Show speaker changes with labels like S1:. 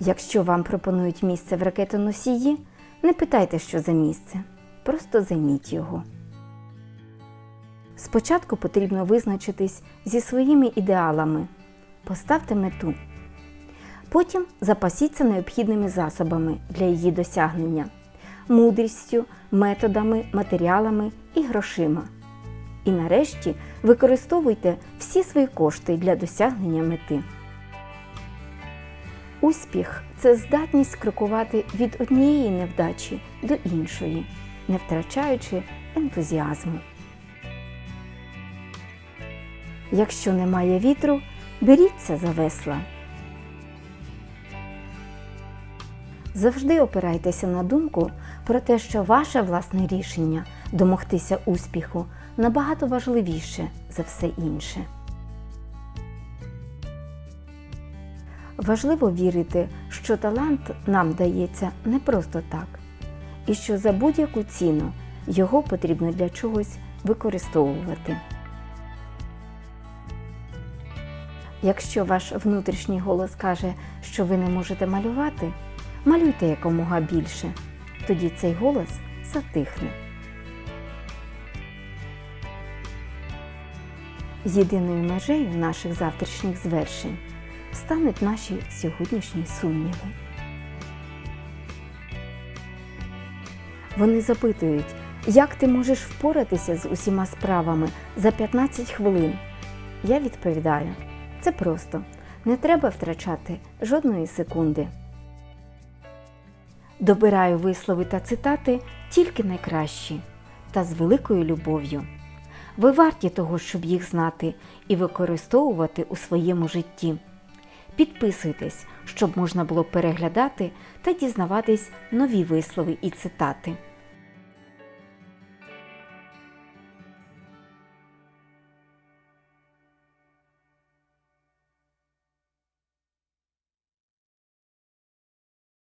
S1: Якщо вам пропонують місце в ракетоносії, не питайте, що за місце, просто займіть його. Спочатку потрібно визначитись зі своїми ідеалами, поставте мету. Потім запасіться необхідними засобами для її досягнення, мудрістю, методами, матеріалами і грошима. І нарешті використовуйте всі свої кошти для досягнення мети. Успіх це здатність крокувати від однієї невдачі до іншої, не втрачаючи ентузіазму. Якщо немає вітру, беріться за весла. Завжди опирайтеся на думку про те, що ваше власне рішення домогтися успіху набагато важливіше за все інше. Важливо вірити, що талант нам дається не просто так, і що за будь-яку ціну його потрібно для чогось використовувати. Якщо ваш внутрішній голос каже, що ви не можете малювати, малюйте якомога більше. Тоді цей голос затихне. Єдиною межею наших завтрашніх звершень стануть наші сьогоднішні сумніви. Вони запитують, як ти можеш впоратися з усіма справами за 15 хвилин. Я відповідаю, це просто. Не треба втрачати жодної секунди. Добираю вислови та цитати тільки найкращі та з великою любов'ю. Ви варті того, щоб їх знати і використовувати у своєму житті. Підписуйтесь, щоб можна було переглядати та дізнаватись нові вислови і цитати.